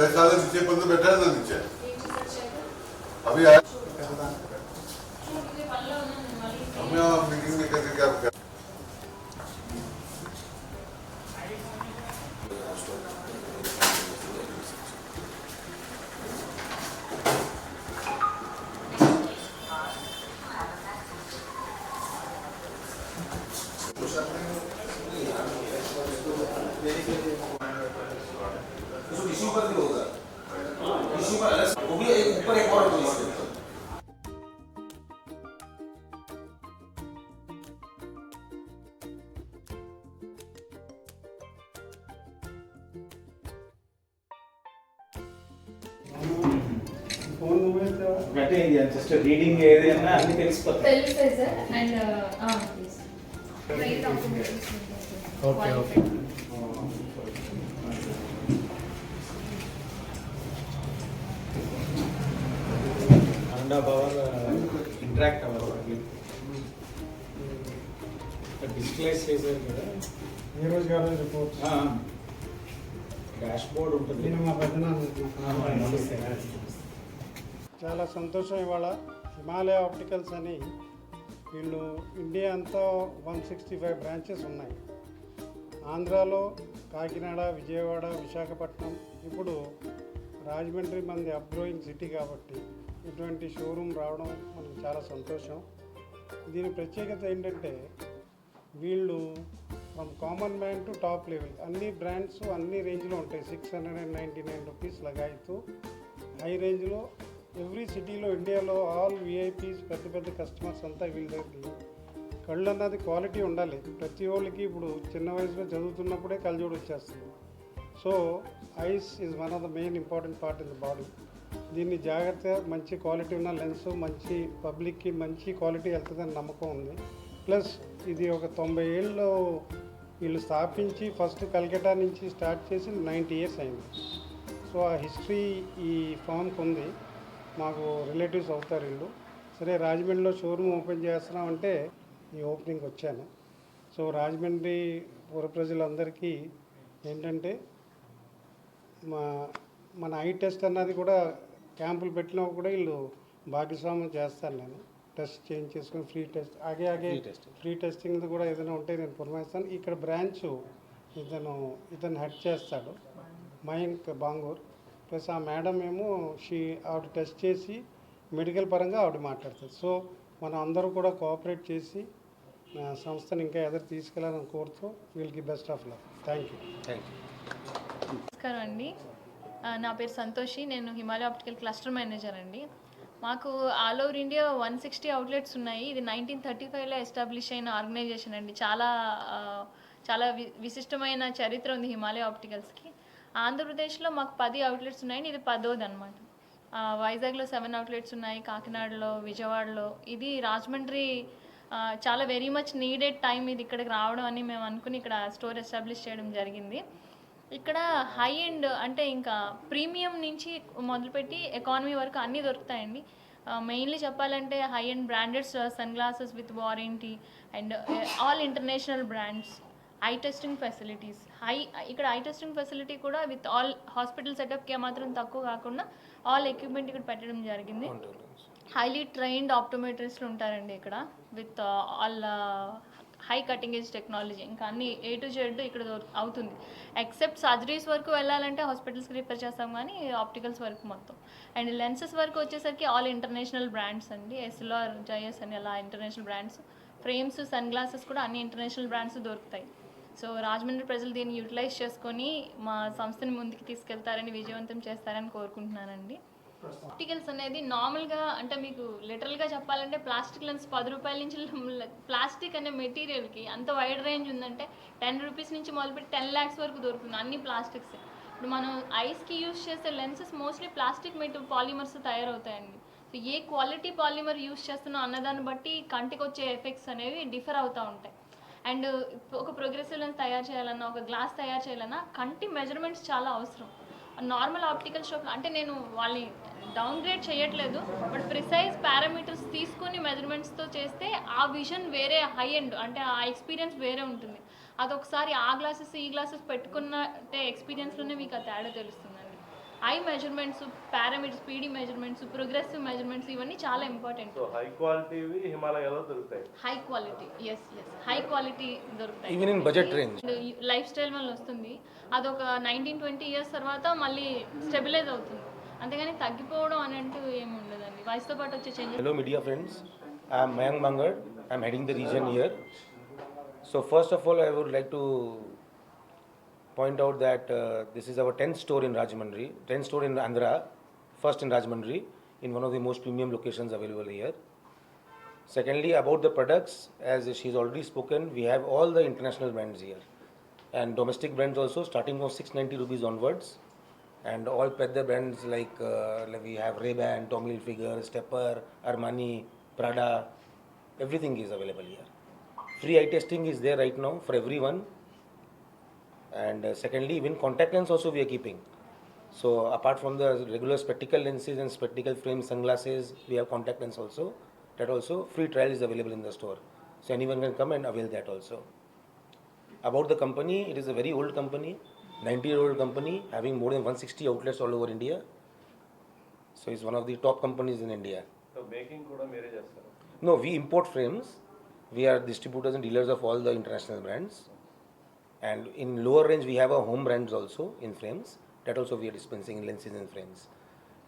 मैं सारे नीचे बंद बैठा था नीचे। अभी आया। हमें मीटिंग में कैसे क्या అంటే ఇది జస్ట్ రీడింగ్ ఏదైనా అన్ని తెలిసిపోతాయి తెలుస్తాయి sir and please train okay, okay. అండా పవర్ ఇంటరాక్ట్ అవ్వాలి డిస్ప్లేస్ చేశారు కదా ఈ రోజు గారు రిపోర్ట్ డాష్ బోర్డ్ ఉంటుంది. చాలా సంతోషం ఇవాళ. హిమాలయ ఆప్టికల్స్ అని వీళ్ళు ఇండియా అంతా వన్ సిక్స్టీ ఫైవ్ బ్రాంచెస్ ఉన్నాయి. ఆంధ్రాలో కాకినాడ విజయవాడ విశాఖపట్నం ఇప్పుడు రాజమండ్రి మంది అప్గ్రోయింగ్ సిటీ కాబట్టి ఇటువంటి షోరూమ్ రావడం మనకు చాలా సంతోషం. దీని ప్రత్యేకత ఏంటంటే వీళ్ళు from common man to top level. అన్ని బ్రాండ్స్ అన్ని రేంజ్లో ఉంటాయి. Six hundred and ninety nine rupees లగాయితూ. High రేంజ్లో ఎవ్రీ సిటీలో ఇండియాలో ఆల్ విఐపీస్ పెద్ద పెద్ద కస్టమర్స్ అంతా వీళ్ళ కళ్ళు అన్నది క్వాలిటీ ఉండాలి. ప్రతి వాళ్ళకి ఇప్పుడు చిన్న వయసులో చదువుతున్నప్పుడే కళ్ళజోడు వచ్చేస్తుంది. So eyes is one of the main important part in the body దీన్ని జాగ్రత్తగా మంచి క్వాలిటీ ఉన్న లెన్స్ మంచి పబ్లిక్కి మంచి క్వాలిటీ వెళ్తుందని నమ్మకం ఉంది. ప్లస్ ఇది ఒక తొంభై ఏళ్ళు వీళ్ళు స్థాపించి ఫస్ట్ కల్కటా నుంచి స్టార్ట్ చేసి నైంటీ ఇయర్స్ అయింది. సో ఆ హిస్టరీ ఈ ఫామ్కి ఉంది. మాకు రిలేటివ్స్ అవుతారు వీళ్ళు. సరే రాజమండ్రిలో షోరూమ్ ఓపెన్ చేస్తున్నామంటే ఈ ఓపెనింగ్ వచ్చాను. సో రాజమండ్రి పుర ప్రజలందరికీ ఏంటంటే మా మన ఐ టెస్ట్ అన్నది కూడా క్యాంపులు పెట్టినా కూడా వీళ్ళు భాగస్వామ్యం చేస్తాను నేను. టెస్ట్ చేంజ్ చేసుకొని ఫ్రీ టెస్ట్. ఆగే ఆగే ఫ్రీ టెస్టింగ్ కూడా ఏదైనా ఉంటే నేను పురమాయిస్తాను. ఇక్కడ బ్రాంచ్ ఇతను ఇతను హెడ్ చేస్తాడు. మయంక్ బాంగూర్. ప్లస్ ఆ మేడం ఏమో షీ ఆవిడ టెస్ట్ చేసి మెడికల్ పరంగా ఆవిడ మాట్లాడుతుంది. సో మనం అందరూ కూడా కోఆపరేట్ చేసి సంస్థను ఇంకా ఎదురు తీసుకెళ్ళాలని కోరుతూ వీళ్ళకి best of luck. Thank you. నమస్కారం అండి. నా పేరు సంతోషి. నేను హిమాలయ ఆప్టికల్ క్లస్టర్ మేనేజర్ అండి. మాకు all over India one sixty outlets ఉన్నాయి. ఇది నైన్టీన్ థర్టీ ఫైవ్లో ఎస్టాబ్లిష్ అయిన ఆర్గనైజేషన్ అండి. చాలా చాలా వి విశిష్టమైన చరిత్ర ఉంది హిమాలయ ఆప్టికల్స్కి ఆంధ్రప్రదేశ్లో మాకు పది అవుట్లెట్స్ ఉన్నాయి ఇది పదోది అనమాట వైజాగ్లో సెవెన్ అవుట్లెట్స్ ఉన్నాయి. కాకినాడలో విజయవాడలో. ఇది రాజమండ్రి చాలా వెరీ మచ్ నీడెడ్ టైం ఇది ఇక్కడికి రావడం అని మేము అనుకుని ఇక్కడ స్టోర్ ఎస్టాబ్లిష్ చేయడం జరిగింది. ఇక్కడ హై ఎండ్ అంటే ఇంకా ప్రీమియం నుంచి మొదలుపెట్టి ఎకానమీ వరకు అన్నీ దొరుకుతాయండి. మెయిన్లీ చెప్పాలంటే high and branded sunglasses with warranty and all international brands eye testing facilities high ఇక్కడ ఐ టెస్టింగ్ ఫెసిలిటీ కూడా విత్ ఆల్ హాస్పిటల్ సెటప్కి మాత్రం తక్కువ కాకుండా ఆల్ ఎక్విప్మెంట్ ఇక్కడ పెట్టడం జరిగింది. హైలీ ట్రైన్డ్ ఆప్టోమెట్రిస్ట్లు ఉంటారండి ఇక్కడ with all high cutting edge technology ఇంకా అన్ని ఏ టు జెడ్ ఇక్కడ అవుతుంది. ఎక్సెప్ట్ సర్జరీస్ వరకు వెళ్ళాలంటే హాస్పిటల్స్కి రిఫర్ చేస్తాం కానీ ఆప్టికల్స్ వరకు మొత్తం. అండ్ లెన్సెస్ వరకు వచ్చేసరికి ఆల్ ఇంటర్నేషనల్ బ్రాండ్స్ అండి. ఎస్ఎల్ఆర్ జయస్ అని అలా international brands frames sunglasses కూడా అన్ని ఇంటర్నేషనల్ బ్రాండ్స్ దొరుకుతాయి. సో రాజమండ్రి ప్రజలు దీన్ని యూటిలైజ్ చేసుకొని మా సంస్థని ముందుకు తీసుకెళ్తారని విజయవంతం చేస్తారని కోరుకుంటున్నానండి. ఆప్టికల్స్ అనేది నార్మల్గా అంటే మీకు లిటరల్గా చెప్పాలంటే ప్లాస్టిక్ లెన్స్ పది రూపాయల నుంచి ప్లాస్టిక్ అనే మెటీరియల్కి అంత వైడ్ రేంజ్ ఉందంటే టెన్ రూపీస్ నుంచి మొదలుపెట్టి టెన్ ల్యాక్స్ వరకు దొరుకుతుంది అన్ని ప్లాస్టిక్స్. ఇప్పుడు మనం ఐస్కి యూస్ చేసే లెన్సెస్ మోస్ట్లీ ప్లాస్టిక్ మెటీ పాలిమర్స్ తయారవుతాయండి. సో ఏ క్వాలిటీ పాలిమర్ యూస్ చేస్తున్నాం అన్నదాన్ని బట్టి కంటికి వచ్చే ఎఫెక్ట్స్ అనేవి డిఫర్ అవుతూ ఉంటాయి. అండ్ ఒక ప్రోగ్రెసివ్ లెన్స్ తయారు చేయాలన్నా ఒక గ్లాస్ తయారు చేయాలన్నా కంటి మెజర్మెంట్స్ చాలా అవసరం. నార్మల్ ఆప్టికల్ షాప్ అంటే నేను వాళ్ళని డౌన్గ్రేడ్ చేయట్లేదు బట్ ప్రిసైజ్ పారామీటర్స్ తీసుకొని మెజర్మెంట్స్తో చేస్తే ఆ విజన్ వేరే హై ఎండ్ అంటే ఆ ఎక్స్పీరియన్స్ వేరే ఉంటుంది. అదొకసారి ఆ గ్లాసెస్ ఈ గ్లాసెస్ పెట్టుకున్నట్టే ఎక్స్పీరియన్స్లోనే మీకు ఆ తేడా తెలుస్తుంది. Eye measurements parameters PD measurements progressive measurements ఇవన్నీ చాలా ఇంపార్టెంట్ సో హై క్వాలిటీవి హిమాలయాలో దొరుకుతాయి high quality yes yes high quality దొరుకుతాయి Even in budget range. Lifestyle వల్ల వస్తుంది అదొక నైన్టీన్ ట్వంటీ ఇయర్స్ తర్వాత మళ్ళీ స్టెబిలైజ్ అవుతుంది అంతేగాని తగ్గిపోవడం అని అంటూ ఏమి ఉండదండి వయసుతో పాటు వచ్చే media friends. I am Mayank Mangad. I am heading the region here. So, first of all, I would like to point out that uh, this is our 10th store in Rajahmundry, 10th store in Andhra, first in Rajahmundry, in one of the most premium locations available here. Secondly, about the products, as she's already spoken, we have all the international brands here. And domestic brands also, starting from 690 rupees onwards. And all pedder brands like, uh, like we have Ray-Ban, Tommy Hilfiger, Stepper, Armani, Prada, everything is available here. Free eye testing is there right now for everyone. And uh, secondly, even contact lens also we are keeping. So apart from the regular spectacle lenses and spectacle frames, sunglasses, we have contact lens also. That also free trial is available in the store. So anyone can come and avail that also. About the company, it is a very old company, 90 year old company having more than 160 outlets all over India. So it's one of the top companies in India. So making kuda mere No, we import frames. We are distributors and dealers of all the international brands. And in lower range, we have a home brands also in frames. That also we are dispensing in lenses and frames.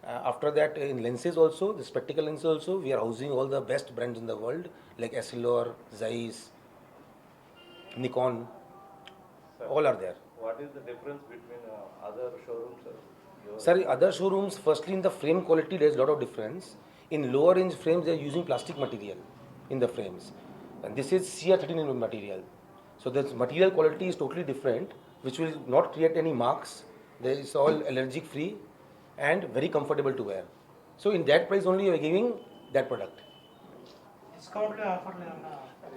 Uh, after that, in lenses also, the spectacle lenses also, we are housing all the best brands in the world like Essilor, Zeiss, Nikon, sir, all are there. What is the difference between uh, other showrooms? Sir, other showrooms, firstly in the frame quality, there is a lot of difference. In lower range frames, they are using plastic material in the frames. And this is CR13 material. So the material quality is totally different, which will not create any marks. There is all allergic free and very comfortable to wear. So in that price only, you are giving that product.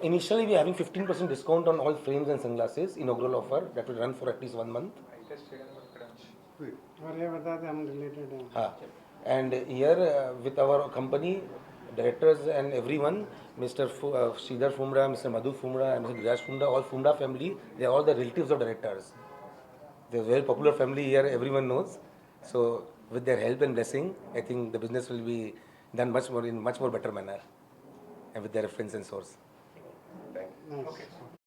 Initially, we are having 15% discount on all frames and sunglasses, inaugural offer that will run for at least one month. और ये बता दें हम related हैं Ah, and here uh, with our company, directors and everyone, Mr. Fu- uh, Sridhar Fumra, Mr. Madhu Fumra, and Mr. Giraj Fumra, all Fumra family, they are all the relatives of directors. They're a very popular family here, everyone knows. So with their help and blessing, I think the business will be done much more in much more better manner, and with their reference and source. Thank Nice.